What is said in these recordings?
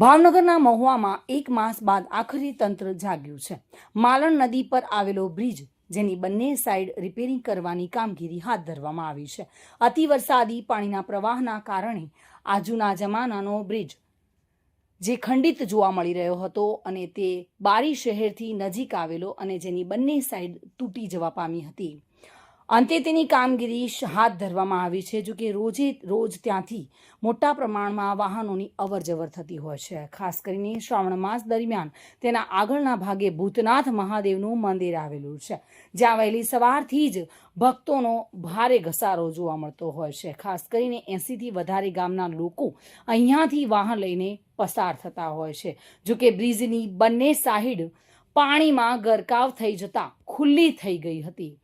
ભાવનગરના મહુવામાં એક માસ બાદ આખરી તંત્ર જાગ્યું છે. માલણ નદી પર આવેલો બ્રિજ, જેની બંને સાઈડ રિપેરિંગ કરવાની કામગીરી હાથ ધરવામાં આવી છે. અતિ વરસાદી પાણીના પ્રવાહના કારણે આ જૂના જમાનાનો બ્રિજ, જે ખંડિત જોવા મળી રહ્યો હતો અને તે બારી શહેરથી નજીક આવેલો અને જેની બંને સાઈડ તૂટી જવા પામી હતી. અંતે તેની કામગીરી હાથ ધરવામાં આવી છે જો કે રોજે રોજ ત્યાંથી મોટા પ્રમાણમાં વાહનોની અવરજવર થતી હોય છે. ખાસ કરીને શ્રાવણ માસ દરમિયાન તેના આગળના ભાગે ભૂતનાથ મહાદેવનું મંદિર આવેલું છે, જ્યાં વહેલી સવારથી જ ભક્તોનો ભારે ઘસારો જોવા મળતો હોય છે. ખાસ કરીને એંસીથી વધારે ગામના લોકો અહીંયાથી વાહન લઈને પસાર થતા હોય છે જો કે બ્રિજની બંને સાઈડ પાણીમાં ગરકાવ થઈ જતા ખુલ્લી થઈ ગઈ હતી.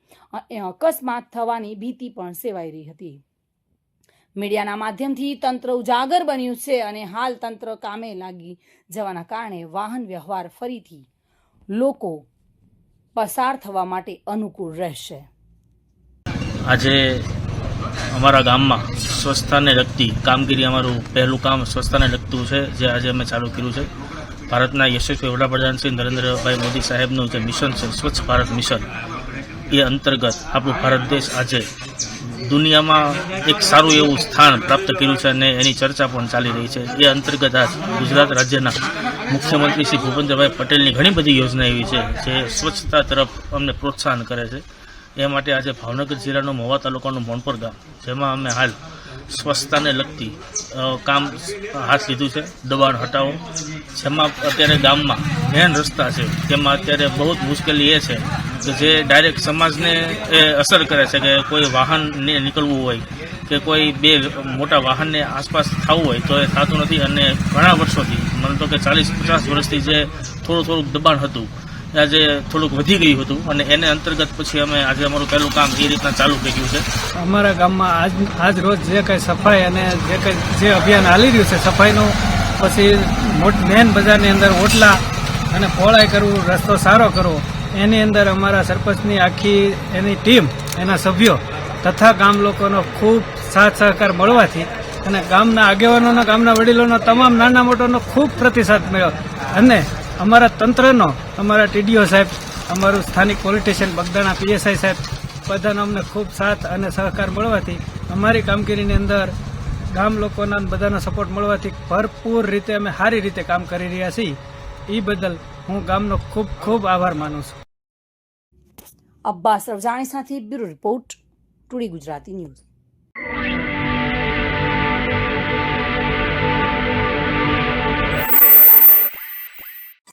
અકસ્માત થવાની ભીતિ પણ સેવાઈ રહી હતી. મીડિયાના માધ્યમથી તંત્ર ઉજાગર બન્યું છે અને હાલ તંત્ર કામે લાગી જવાના કારણે વાહન વ્યવહાર ફરીથી લોકો પસાર થવા માટે અનુકૂળ રહેશે. આજે અમારા ગામમાં સ્વચ્છતાને લગતી કામગીરી અમારું પહેલું કામ સ્વચ્છતાને લગતું છે, જે આજે અમે ચાલુ કર્યું છે. ભારતના યશસ્વી વડાપ્રધાન શ્રી નરેન્દ્રભાઈ મોદી સાહેબનું જે મિશન છે, સ્વચ્છ ભારત મિશન એ અંતર્ગત આપણો ભારત દેશ આજે દુનિયામાં એક સારું એવું સ્થાન પ્રાપ્ત કર્યું છે અને એની ચર્ચા પણ ચાલી રહી છે. એ અંતર્ગત આજ ગુજરાત રાજ્યના મુખ્યમંત્રી શ્રી ભૂપેન્દ્રભાઈ પટેલની ઘણી બધી યોજના એવી છે જે સ્વચ્છતા તરફ અમને પ્રોત્સાહન કરે છે. એ માટે આજે ભાવનગર જિલ્લાનો મહુવા તાલુકાનું મોણપર ગામ, જેમાં અમે હાલ સ્વચ્છતાને લગતી કામ હાથ લીધું છે, દબાણ હટાવો. જેમાં અત્યારે ગામમાં મેન રસ્તા છે તેમાં અત્યારે બહુ જ મુશ્કેલી એ છે કે જે ડાયરેક્ટ સમાજને એ અસર કરે છે કે કોઈ વાહનને નીકળવું હોય, કે કોઈ બે મોટા વાહનને આસપાસ થવું હોય, તો એ થતું નથી. અને ઘણા વર્ષોથી, મને તો કે ચાલીસ પચાસ વર્ષથી જે થોડું થોડુંક દબાણ હતું આજે થોડુંક વધી ગયું હતું અને એને અંતર્ગત પછી અમે આજે અમારું પહેલું કામ એ રીતના ચાલુ કર્યું છે. અમારા ગામમાં આજ આજ રોજ જે કંઈ સફાઈ અને જે કંઈ જે અભિયાન હાલી રહ્યું છે સફાઈનું, પછી મેન બજારની અંદર ઓટલા અને પહોળાઈ કરવું, રસ્તો સારો કરવો, એની અંદર અમારા સરપંચની આખી એની ટીમ, એના સભ્યો, તથા ગામ લોકોનો ખૂબ સાથ સહકાર મળવાથી અને ગામના આગેવાનોનો, ગામના વડીલોનો, તમામ નાના મોટોનો ખૂબ પ્રતિસાદ મળ્યો. અને અમારા તંત્રનો, અમારા ટીડીઓ સાહેબ, અમારું સ્થાનિક પોલિટિશિયન બગદાણા પીએસઆઈ સાહેબ, બધાનો અમને ખૂબ સાથ અને સહકાર મળવાથી, અમારી કામગીરીની અંદર ગામ લોકોના બધાનો સપોર્ટ મળવાથી ભરપૂર રીતે અમે સારી રીતે કામ કરી રહ્યા છીએ. એ બદલ હું ગામનો ખૂબ ખૂબ આભાર માનું છું. અબ્બાસ રવજાણી સાથે bureau report today Gujarati news.